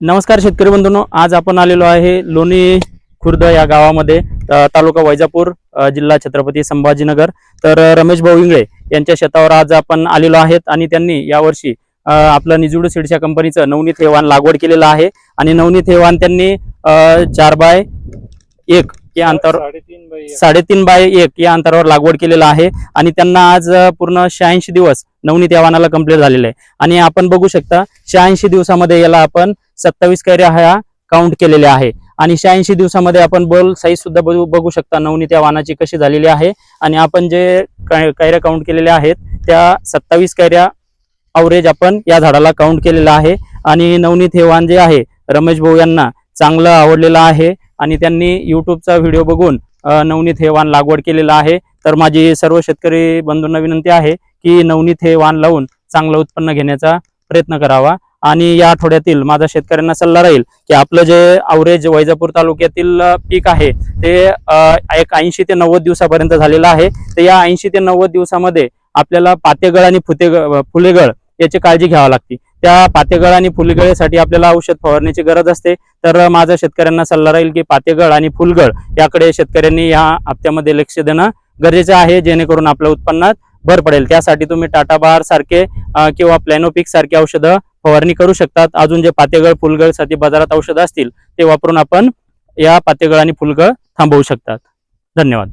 नमस्कार शेतकरी बंधूंनो आज आपण आलेलो आहे लोणी खुर्द या गावामध्ये तालुका वैजापूर जिल्हा छत्रपती संभाजीनगर. तर रमेश भाऊ इंगळे यांच्या शेतावर आज आपण आलेलो आहेत आणि त्यांनी यावर्षी आपलं निजुड सिडशा कंपनीचं नवनीत हेवान लागवड केलेलं आहे. आणि नवनीत हेवान त्यांनी चार बाय एक या अंतर साडेतीन बाई एक. साडेतीन बाय एक या अंतरावर लागवड केलेलं आहे आणि त्यांना आज अ, पूर्ण शहाऐंशी दिवस नवनीत यावानाला कंप्लीट झालेलं आहे. आणि आपण बघू शकता शहाऐंशी दिवसामध्ये याला आपण सत्तावीस कैऱ्या ह्या काउंट केलेल्या आहे. आणि शहाऐंशी दिवसामध्ये आपण बोल साईज सुद्धा बघू बघू शकता नवनीत या वाहनाची कशी झालेली आहे. आणि आपण जे कै- कैऱ्या काउंट केलेल्या आहेत त्या सत्तावीस कैऱ्या अवरेज आपण या झाडाला काउंट केलेला आहे. आणि नवनीत हे वाहन जे आहे रमेश भाऊ यांना चांगलं आवडलेलं आहे. आणि त्यांनी युट्यूबचा व्हिडिओ बघून नवनीत हे वाण लागवड केलेलं आहे. तर माझी सर्व शेतकरी बंधूंना विनंती आहे की नवनीत हे वाण लावून चांगलं उत्पन्न घेण्याचा प्रयत्न करावा. आणि या आठवड्यातील माझा शेतकऱ्यांना सल्ला राहील की आपलं जे अवरेज वैजापूर तालुक्यातील पीक आहे ते एक ऐंशी ते नव्वद दिवसापर्यंत झालेलं आहे. तर या ऐंशी ते नव्वद दिवसामध्ये आपल्याला पातेगळ आणि फुतेगळ फुलेगळ याची काळजी घ्यावी लागते. त्या पातेगळ आणि फुलगळेसाठी आपल्याला औषध फवारण्याची गरज असते. तर माझा शेतकऱ्यांना सल्ला राहील की पातेगळ आणि फुलगळ याकडे शेतकऱ्यांनी या हप्त्यामध्ये लक्ष देणं गरजेचं आहे जेणेकरून आपल्या उत्पन्नात भर पडेल. त्यासाठी तुम्ही टाटा बार सारखे किंवा प्लॅनोपिक सारखे औषधं फवारणी करू शकतात. अजून जे पातेगळ फुलगळसाठी बाजारात औषधं असतील ते वापरून आपण या पातेगळ आणि फुलगळ थांबवू शकतात. धन्यवाद.